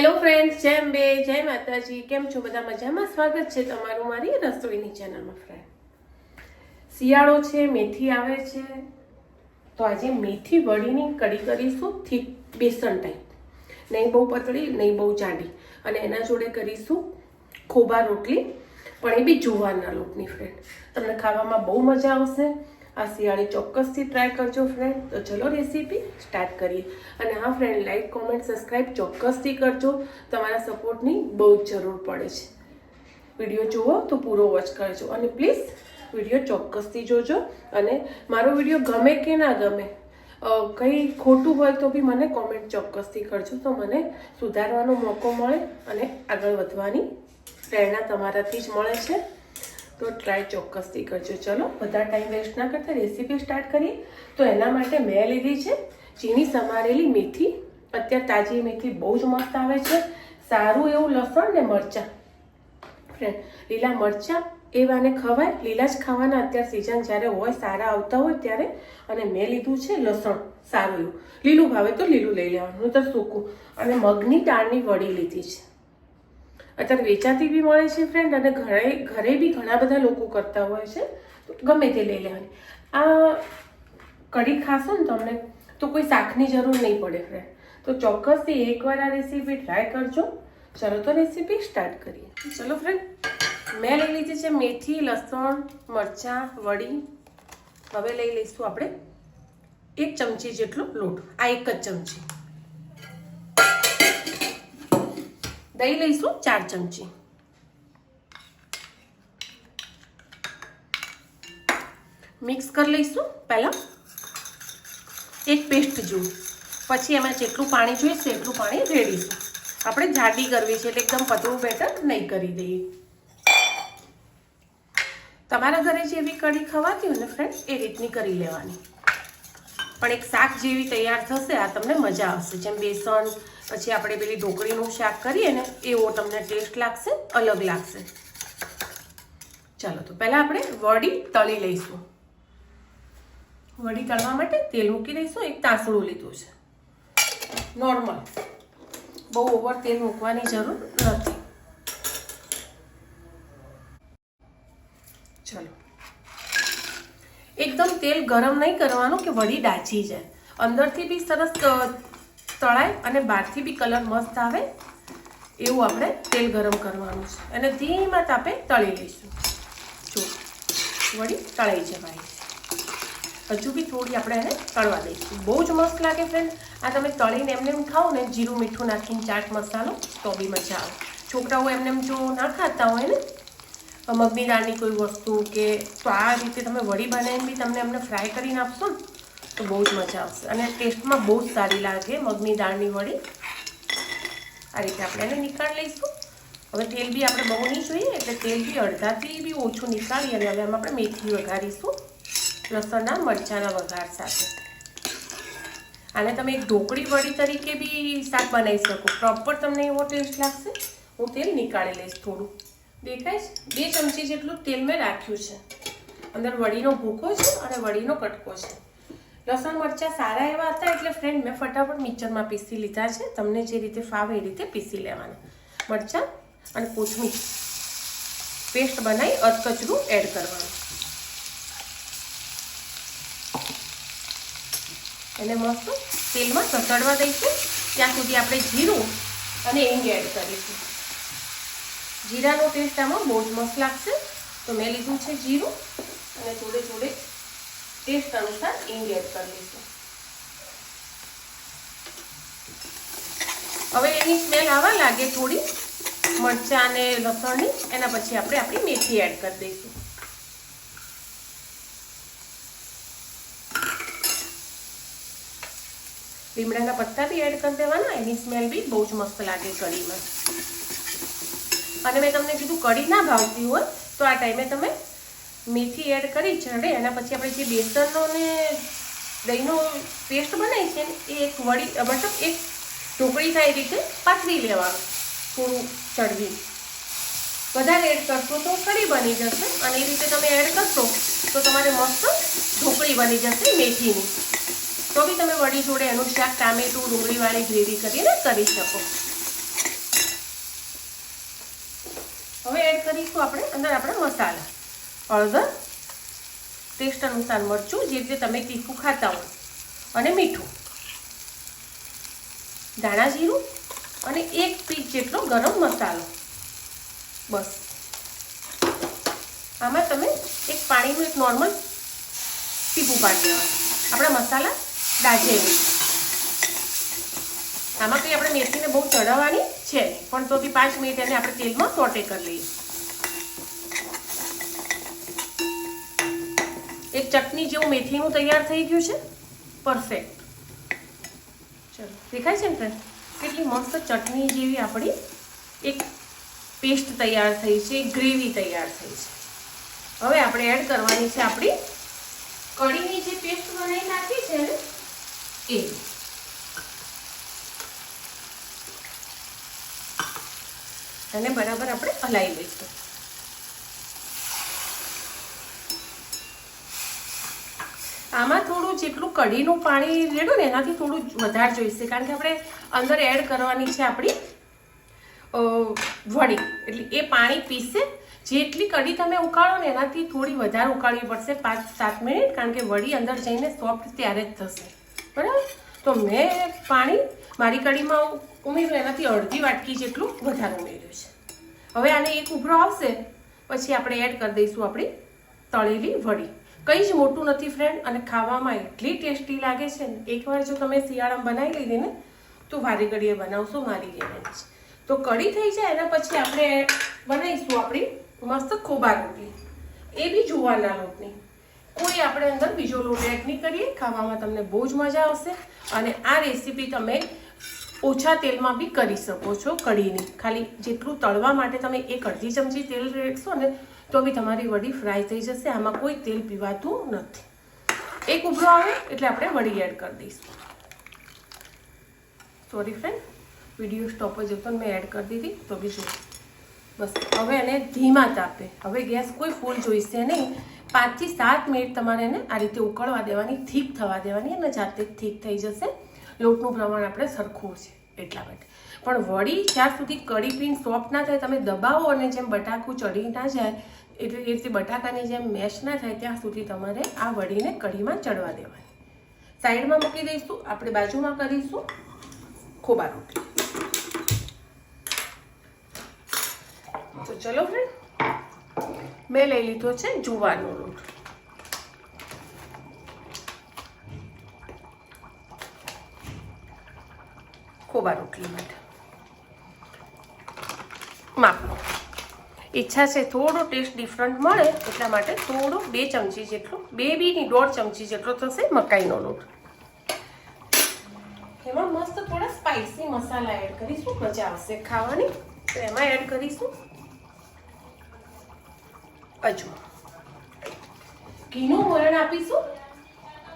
Hello friends જેમ બે જય માતાજી. કેમ છો બધા મજામાં? સ્વાગત છે તમારું મારી રસોઈની ચેનલમાં ફ્રેન્ડ શિયાળો છે, મેથી આવે છે. તો આજે મેથી વળીની કઢી કરીશું થીક બેસન ટાઈપ. નહીં બહુ પતળી, નહીં બહુ જાડી. અને એના જોડે કરીશું ખોબા રોટલી. પણ એ બી જુવારના લોટની ફ્રેન્ડ તમને ખાવામાં બહુ મજા આવશે. આ શિયાળે ચોક્કસથી ટ્રાય કરજો ફ્રેન્ડ તો ચલો રેસીપી સ્ટાર્ટ કરીએ. અને હા ફ્રેન્ડ લાઈક કોમેન્ટ સબસ્ક્રાઈબ ચોક્કસથી કરજો. તમારા સપોર્ટની બહુ જ જરૂર પડે છે. વીડિયો જુઓ તો પૂરો વોચ કરજો. અને પ્લીઝ વીડિયો ચોક્કસથી જોજો. અને મારો વીડિયો ગમે કે ના ગમે કંઈ ખોટું હોય તો બી મને કોમેન્ટ ચોક્કસથી કરજો. તો મને સુધારવાનો મોકો મળે અને આગળ વધવાની પ્રેરણા તમારાથી જ મળે છે. તો ટ્રાય ચોક્કસથી કરજો. ચલો, બધા ટાઈમ વેસ્ટ ના કરતા રેસીપી સ્ટાર્ટ કરીએ. તો એના માટે મેં લીધી છે ચીની સમારેલી મેથી. અત્યારે તાજી મેથી બહુ જ મસ્ત આવે છે. સારું એવું લસણ ને મરચાં. ફ્રેન્ડ લીલા મરચાં એવાને ખવાય. લીલા જ ખાવાના અત્યારે સિઝન જ્યારે હોય, સારા આવતા હોય ત્યારે. અને મેં લીધું છે લસણ, સારું એવું. લીલું ભાવે તો લીલું લઈ લેવાનું તો સૂકું. અને મગની દાળની વડી લીધી છે. અત્યારે વેચાતી બી મળે છે ફ્રેન્ડ અને ઘરે ઘરે બી ઘણા બધા લોકો કરતા હોય છે, તો ગમે તે લઈ લેવાની. આ કઢી ખાશો ને તમને તો કોઈ શાકની જરૂર નહીં પડે ફ્રેન્ડ તો ચોક્કસથી એકવાર આ રેસીપી ટ્રાય કરજો. ચલો તો રેસીપી સ્ટાર્ટ કરીએ. ચલો ફ્રેન્ડ મેં લઈ લીધી છે મેથી, લસણ, મરચાં, વડી. હવે લઈ લઈશું આપણે એક ચમચી જેટલો લોટ. આ એક જ ચમચી. દહીં લઈશું, ચાર ચમચી. મિક્સ કરી લઈશું પહેલાં. એક પેસ્ટ જેવું પછી એમાં જેટલું પાણી જોઈશે એટલું પાણી રેડીશું. આપણે જાડી કરવી છે એટલે એકદમ પતળું બેટર નહીં કરી દઈએ. તમારા ઘરે જેવી કઢી ખવાતી હોય ને ફ્રેન્ડ એ રીતની કરી લેવાની. પણ એક શાક જેવી તૈયાર થશે, આ તમને મજા આવશે. જેમ બેસન પછી આપણે પેલી ઢોકળીનું શાક કરીએ ને, એવો તમને ટેસ્ટ લાગશે, અલગ લાગશે. ચાલો, તો પહેલાં આપણે વડી તળી લઈશું. વડી તળવા માટે તેલ મૂકી દઈશું, એક તાસડું લીધું છે. નોર્મલ બહુ ઓવર તેલ મૂકવાની જરૂર નથી. ચલો. એકદમ તેલ ગરમ નહીં કરવાનું કે વડી ડાચી જાય. અંદરથી બી સરસ તળાય અને બહારથી બી કલર મસ્ત આવે, એવું આપણે તેલ ગરમ કરવાનું છે. અને ધીમા તાપે તળી લઈશું. જો, વળી તળાઈ જવાય. હજુ બી થોડી આપણે એને તળવા દઈશું. બહુ જ મસ્ત લાગે ફ્રેન્ડ આ તમે તળીને એમને એમ ખાઓ ને, જીરું મીઠું નાખીને ચાટ મસાલો, તો બી મજા આવે. છોકરાઓ એમને એમ જો ના ખાતા હોય ને મગની દાળની કોઈ વસ્તુ કે તો આ રીતે તમે વડી બનાવીને બી તમને એમને ફ્રાય કરીને આપશો ને તો બહુ જ મજા આવશે. અને ટેસ્ટમાં બહુ જ સારી લાગે, મગની દાળની વડી. આ રીતે આપણે એને નિકાળ લઈશું. હવે તેલ બી આપણે બહુ નહીં જોઈએ, એટલે તેલ બી અડધાથી બી ઓછું નીકાળી અને હવે આપણે મેથી વઘારીશું, લસણના, મરચાંના વઘાર સાથે. આને તમે એક ઢોકળી વડી તરીકે બી શાક બનાવી શકો. પ્રોપર તમને એવો ટેસ્ટ લાગશે. હું તેલ નીકાળી લઈશ થોડું. દેખાય છે? બે ચમચી જેટલું તેલ મેં રાખ્યું છે. અંદર વડીનો ભૂકો છે અને વડીનો કટકો છે. લસણ મરચાં સારા એવા હતા એટલે ફ્રેન્ડ મેં ફટાફટ મિક્સરમાં પીસી લીધા છે. તમને જે રીતે ફાવે એ રીતે પીસી લેવાના. મરચાં અને કોથમીર. પેસ્ટ બનાવી અધકચરું એડ કરવાનું. એને મસ્ત તેલમાં સસડવા દઈશું. ત્યાં સુધી આપણે જીરું અને હિંગ એડ કરીશું. જીરાનો ટેસ્ટ આમાં બહુ જ મસ્ત લાગશે. તો મેં લીધું છે જીરું અને જોડે જોડે ટેસ્ટ અનુસાર હિંગ એડ કરી લઈશું હવે એની સ્મેલ આવવા લાગે થોડી. મરચાં અને લસણની, એના પછી આપણે આપણી મેથી એડ કરી દઈશું. લીમડાના પત્તા બી એડ કરી દેવાના, એની સ્મેલ બી બહુ જ મસ્ત લાગે કઢીમાં. અને મેં તમને કીધું કઢી ના ભાવતી હોય, તો આ ટાઈમે તમે મેથી એડ કરી ચડે એના પછી આપણે જે બેસનનો ને દહીંનો પેસ્ટ બનાવી છે ને, એ એક વડી મતલબ એક ઢોકળી થાય રીતે પાથરી લેવાનું, થોડું ચડવી વધારે એડ કરશો તો કઢી બની જશે અને એ રીતે તમે એડ કરશો તો તમારે મસ્ત ઢોકળી બની જશે મેથીની. તો બી તમે વડી જોડે એનું શાક, ટામેટું, ડુંગળીવાળી ગ્રેવી કરીને કરી શકો. હવે એડ કરીશું આપણે, અંદર આપણે મસાલા. હળદર ટેસ્ટ અનુસાર મરચું, જે રીતે તમે તીખું ખાતા હો અને મીઠું. ધાણા જીરું અને એક પીસ જેટલો ગરમ મસાલો. બસ. આમાં તમે એક પાણીનું એક નોર્મલ ટીપું પાડી આપણા મસાલા દાજે આમાં કંઈ આપણે મેથીને બહુ ચડાવવાની છે પણ તો બી પાંચ મિનિટ એને આપણે તેલમાં સોટે કરી લઈએ. ચટણી જેવું મેથીનું તૈયાર થઈ ગયું છે? પરફેક્ટ ચલો, દેખાય છે ને ફ્રેન્ડ કેટલી મસ્ત ચટણી જેવી આપણી એક પેસ્ટ તૈયાર થઈ છે ગ્રેવી તૈયાર થઈ છે. હવે આપણે એડ કરવાની છે આપણી કઢીની જે પેસ્ટ બનાવી નાખી છે ને, એ. અને બરાબર આપણે હલાવી લઈશું આમાં થોડું જેટલું કઢીનું પાણી રેડું ને એનાથી થોડું વધારે જોઈશે, કારણ કે આપણે અંદર એડ કરવાની છે આપણી વડી. એટલે એ પાણી પીશે જેટલી કઢી તમે ઉકાળો ને એનાથી થોડી વધારે ઉકાળવી પડશે પાંચ, સાત મિનિટ, કારણ કે વડી અંદર જઈને સોફ્ટ ત્યારે જ થશે. બરાબર? તો મેં પાણી મારી કઢીમાં ઉમેર્યું, એનાથી અડધી વાટકી જેટલું વધારે ઉમેર્યું છે. હવે આને એક ઉભરો આવશે, પછી આપણે એડ કરી દઈશું આપણી તળેલી વડી. કંઈ જ મોટું નથી ફ્રેન્ડ અને ખાવામાં એટલી ટેસ્ટી લાગે છે ને. એકવાર જો તમે શિયાળામાં બનાવી લીધી ને, તો વારી ઘડીએ બનાવશો, મારી ગેરેન્ટ તો કઢી થઈ જાય, એના પછી આપણે બનાવીશું આપણી મસ્ત ખોબા રોટલી. એ બી જુવારના લોટની. કોઈ આપણે અંદર બીજો લોટ એડ નહીં કરીએ, ખાવામાં તમને બહુ જ મજા આવશે. અને આ રેસીપી તમે ઓછા તેલમાં બી કરી શકો છો કઢીની. ખાલી જેટલું તળવા માટે તમે એક અડધી ચમચી તેલ રેડશો ને તો બી તમારી વડી ફ્રાય થઈ જશે. આમાં કોઈ તેલ પીવાતું નથી. એક ઉભરો આવે એટલે આપણે વડી એડ કરી દઈશું. સોરી ફ્રેન્ડ વીડિયો સ્ટોપ જ હતો મેં એડ કરી દીધી. તો બી જો બસ, હવે એને ધીમા તાપે. હવે ગેસ કોઈ ફૂલ જોઈશે નહીં. પાંચથી સાત મિનિટ તમારે એને આ રીતે ઉકળવા દેવાની થીક થવા દેવાની અને જાતે જ થીક થઈ જશે. લોટનું પ્રમાણ આપણે સરખું છે. એટલા માટે. પણ વળી જ્યાં સુધી કઢી પીન સોફ્ટ ના થાય, તમે દબાવો અને જેમ બટાકું ચડી ના જાય, એટલે એ રીતે બટાકાની જેમ મેશ ના થાય, ત્યાં સુધી તમારે આ વડીને કઢીમાં ચડવા દેવાની સાઈડમાં મૂકી દઈશું, આપણે બાજુમાં કરીશું ખોબા રોટલી. તો ચલો ફ્રેન્ડ મેં લઈ લીધો છે જુવારનો લોટ ખોબા રોટલી માટે માપનો. ઈચ્છા છે થોડો ટેસ્ટ ડિફરન્ટ મળે, એટલા માટે થોડો બે ચમચી જેટલો, બે બીની દોઢ ચમચી જેટલો થશે મકાઈનો લોટ. એમાં મસ્ત થોડા સ્પાઇસી મસાલા એડ કરીશું, મજા આવશે ખાવાની. તો એમાં એડ કરીશું અજમો ઘીનું મોરણ આપીશું.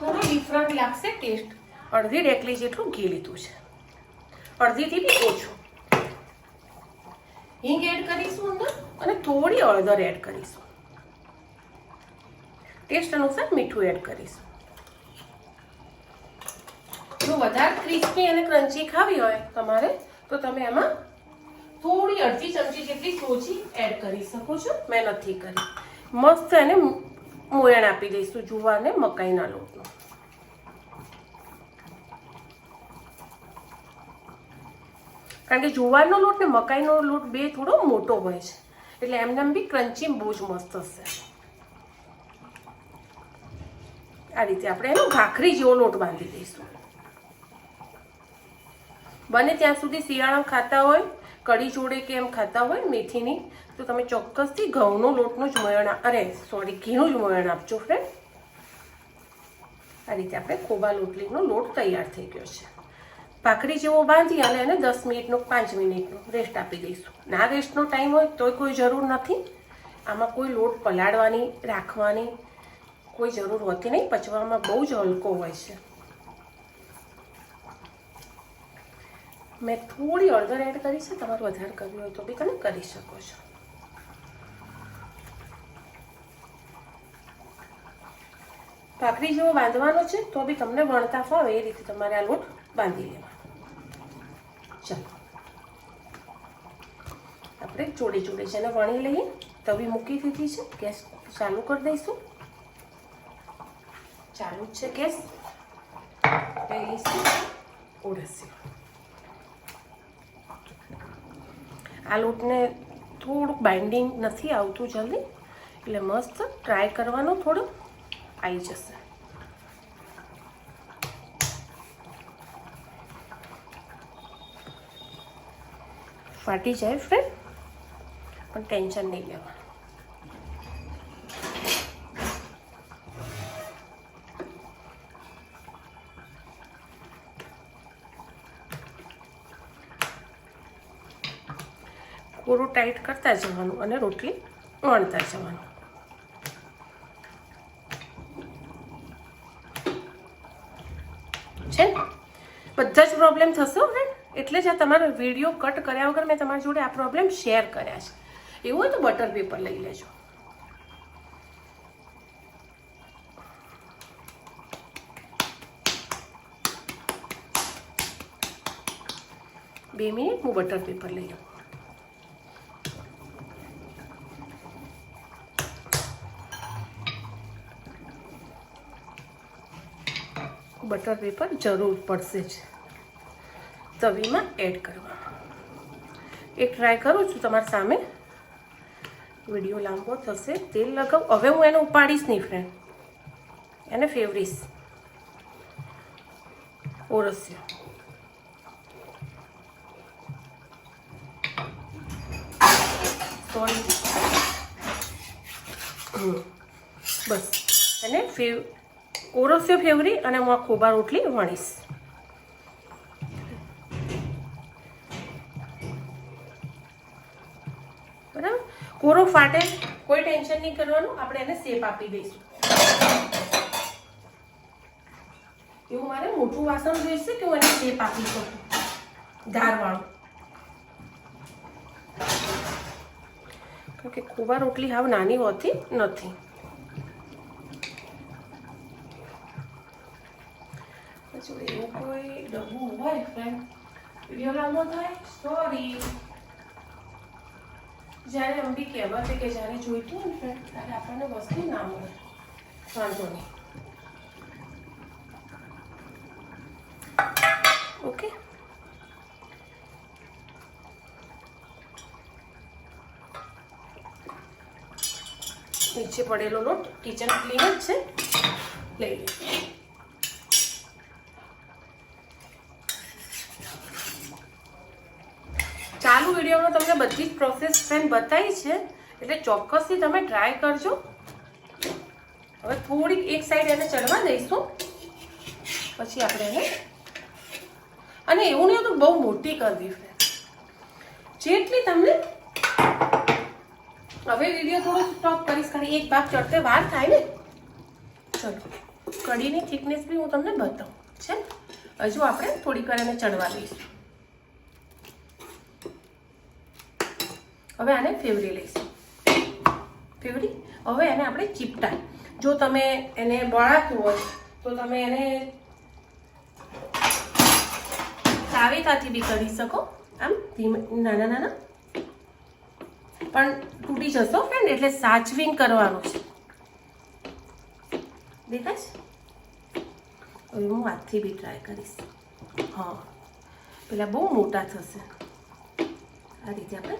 થોડું ડિફરન્ટ લાગશે ટેસ્ટ અડધી ડેકલી જેટલું ઘી લીધું છે. અડધીથી બી ઓછો. હિંગ એડ કરીશું અંદર અને થોડી હળદર એડ કરીશું. ટેસ્ટ અનુસાર મીઠું એડ કરીશું. જો વધારે ક્રિસ્પી અને ક્રન્ચી ખાવી હોય તમારે, તો તમે એમાં થોડી અડધી ચમચી જેટલી સોજી એડ કરી શકો છો. મેં નથી કરી. મસ્ત એને મોયણ આપી દઈશું જુવારને મકાઈના લોટનું. કારણ કે જુવારનો લોટ ને મકાઈનો લોટ બે થોડો મોટો હોય છે. એટલે એમને એમ બી ક્રન્ચી બહુ જ મસ્ત હશે. આ રીતે આપણે એનો ભાખરી જેવો લોટ બાંધી દઈશું. બને ત્યાં સુધી શિયાળામાં ખાતા હોય, કઢી જોડે કે એમ ખાતા હોય મેથીની તો તમે ચોક્કસથી ઘઉંનો લોટનું જ મયણ અરે સોરી ઘીનું જ મયણ આપજો ફ્રેન્ડ આ રીતે આપણે ખોબા લોટલીનો લોટ તૈયાર થઈ ગયો છે. ભાખરી જેવો બાંધી અને એને દસ મિનિટનો, પાંચ મિનિટનો રેસ્ટ આપી દઈશું. ના રેસ્ટનો ટાઈમ હોય તોય કોઈ જરૂર નથી. આમાં કોઈ લોટ પલાળવાની, રાખવાની કોઈ જરૂર હોતી નહીં. પચવામાં બહુ જ હલકો હોય છે. મેં થોડી હળદર એડ કરી છે. તમારે વધારે કરવી હોય તો બી તમે કરી શકો છો. ભાખરી જેવો બાંધવાનો છે તો બી તમને વણતા ફાવે એ રીતે તમારે આ લોટ બાંધી લેવાનો. ચાલો. આપણે જોડે જોડે છે એને વણી લઈએ. તવી મૂકી દીધી છે. ગેસ ચાલુ કરી દઈશું. ચાલુ જ છે ગેસ. લઈશું ઓળસીઓ આ લોટને થોડુંક બાઇન્ડિંગ નથી આવતું જલ્દી. એટલે મસ્ત ટ્રાય કરવાનો થોડું આવી જશે. ફાટી જાય ફ્રેન્ડ પણ ટેન્શન નહીં લેવાનું. પૂરું ટાઈટ કરતા જવાનું અને રોટલી વણતા જવાનું છે ને બધા જ પ્રોબ્લેમ થશે હો આ તમારો વીડિયો કટ કર્યા વગર મેં તમારી જોડે આ પ્રોબ્લેમ શેર કર્યા છે. એવું હોય તો બટર પેપર લઈ લેજો. બે મિનિટ હું બટર પેપર લઈ લઉં. બટર પેપર જરૂર પડશે જ. તવીમાં એડ કરવા. એક ટ્રાય કરું છું તમારી સામે. વીડિયો લાંબો થશે. તેલ લગાવ. હવે હું એને ઉપાડીશ નહીં ફ્રેન્ડ એને ફેવરીશ. ઓરસ્યો સોરી. બસ. અને ફેવ ઓરસ્યો ફેવરી અને હું આ ખોબા રોટલી વણીશ. ફાટે કોઈ ટેન્શન નહીં કરવાનું. આપણે એને શેપ આપી દઈશું. એવું મારે મોટું વાસણ જોઈશે કે હું એને શેપ આપી શકું? ધારવાળું કારણ કે ખોબા રોટલી હાવ નાની હોતી નથી. એવું કોઈ ડબ્બું હોય ફ્રેન્ડ વીડિયો લાંબો થાય સોરી જ્યારે અંબી કહેવત કે જ્યારે જોઈતું હોય ને ફ્રેન્ડ ત્યારે આપણને વસ્તુ ના મળે વાંધો નહીં ઓકે નીચે પડેલો લોટ કિચન ક્લીન જ છે લઈ લઈએ ચાલુ વિડીયોમાં તમને બધી જ પ્રોસેસ ફ્રેન્ડ બતાવી છે, એટલે ચોક્કસથી તમે ટ્રાય કરજો. હવે થોડીક એક સાઈડ એને ચડવા દઈશું. પછી આપણે એને અને એવું નહીં હતું બહુ મોટી કરવી ફ્રેન્ડ જેટલી તમને હવે વીડિયો થોડો સ્ટોપ કરીશ, કારણ એક ભાગ ચડતે વાર થાય ને. ચલો, કઢીની થિકનેસ બી હું તમને બતાવું, છે હજુ આપણે થોડીક વાર એને ચડવા દઈશું. હવે આને ફેવરી લઈશું. ફેવરી? હવે એને આપણે ચીપટા જો તમે એને બળાતું હોય, તો તમે એને તાવેતાથી બી કરી શકો. આમ ધીમે, નાના નાના. પણ તૂટી જશો ફ્રેન્ડ એટલે સાચવીને કરવાનું છે. દેખાય હવે હું હાથથી બી ટ્રાય કરીશ. હા. પેલા બહુ મોટા થશે. આ રીતે આપણે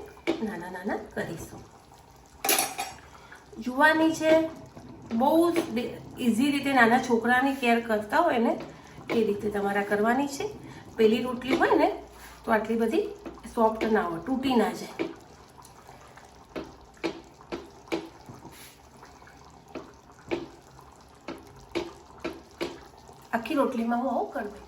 નાના નાના કરીશું. જુવાની છે, બહુ ઇઝી રીતે નાના છોકરાની કેર કરતા હોય ને, એ રીતે તમારા કરવાની છે. પેલી રોટલી હોય ને, તો આટલી બધી સોફ્ટ ના હોય, તૂટી ના જાય. આખી રોટલીમાં હું આવું કરી દઉં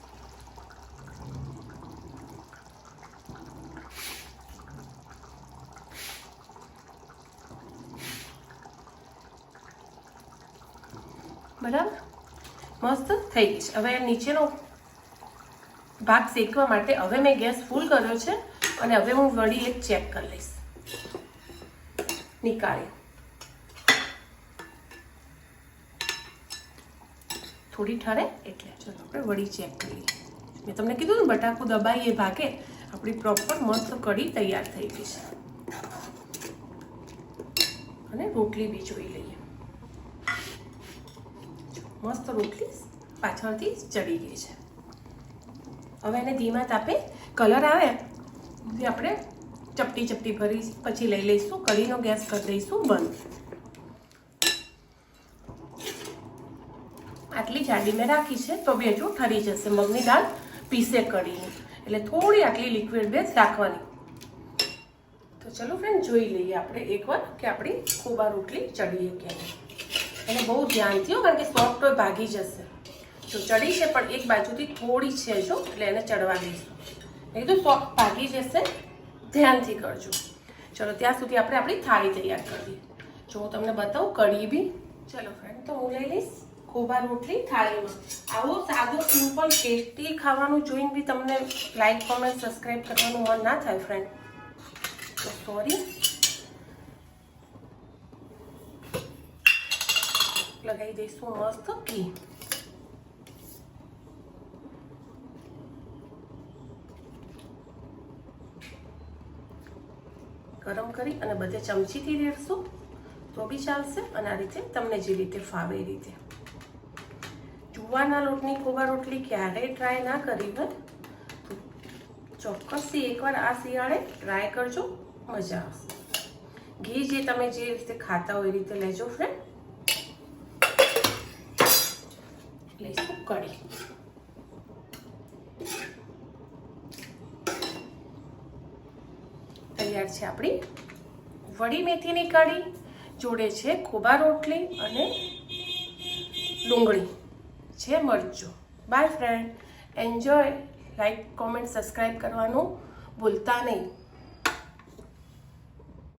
બરાબર મસ્ત થઈ ગઈ છે. હવે નીચેનો ભાગ શેકવા માટે હવે મેં ગેસ ફૂલ કર્યો છે અને હવે હું વળી એક ચેક કરી લઈશ. નીકાળી. થોડી ઠરે? એટલે ચલો આપણે વળી ચેક કરીએ. મેં તમને કીધું ને, બટાકું દબાઈએ ભાગે, આપણી પ્રોપર મસ્ત કઢી તૈયાર થઈ ગઈ છે. અને રોટલી બી જોઈ મસ્ત રોટલી પાછળથી ચડી ગઈ છે. હવે એને ધીમા તાપે કલર આવે આપણે ચપટી ચપટી ભરી પછી લઈ લઈશું, કઢીનો ગેસ કરી દઈશું બંધ. આટલી જાડી મેં રાખી છે તો બી હજુ ઠરી જશે. મગની દાળ પીસે કઢીની. એટલે થોડી આટલી લિક્વિડ બેઝ રાખવાની. તો ચલો ફ્રેન્ડ જોઈ લઈએ આપણે એકવાર કે આપણી ખોબા રોટલી ચડીએ કે નહીં. એને બહુ ધ્યાનથી હો, કારણ કે સોફ્ટ હોય ભાગી જશે. જો ચડી છે, પણ એક બાજુથી થોડી છે જો, એટલે એને ચડવા દઈશું. મેં કીધું સોફ્ટ ભાગી જશે, ધ્યાનથી કરજો. ચલો, ત્યાં સુધી આપણે આપણી થાળી તૈયાર કરી દઈએ જો હું તમને બતાવું, કઢી બી. ચલો ફ્રેન્ડ તો હું લઈ લઈશ ખોબા રોટલી થાળીમાં. આવો સાદો સિમ્પલ ટેસ્ટી ખાવાનું જોઈને બી તમને લાઈક કોમેન્ટ સબસ્ક્રાઈબ કરવાનું મન ના થાય ફ્રેન્ડ સોરી લગાવી દઈશું મસ્ત. ઘી ગરમ કરી અને બધે ચમચીથી રેડશું. તો બી ચાલશે અને આ રીતે તમને જે રીતે ફાવે એ રીતે. જુવાના લોટની ખોવા રોટલી ક્યારેય ટ્રાય ના કરી હોય. ચોક્કસથી એકવાર આ શિયાળે ટ્રાય કરજો. મજા આવશે. ઘી જે તમે જે રીતે ખાતા હોય એ રીતે લેજો ફ્રેન્ડ કઢી તૈયાર છે આપણી વડી મેથીની કઢી, જોડે છે ખોબા રોટલી અને ડુંગળી. છે મરચું. Bye friend enjoy like comment subscribe કરવાનું ભૂલતા નહીં.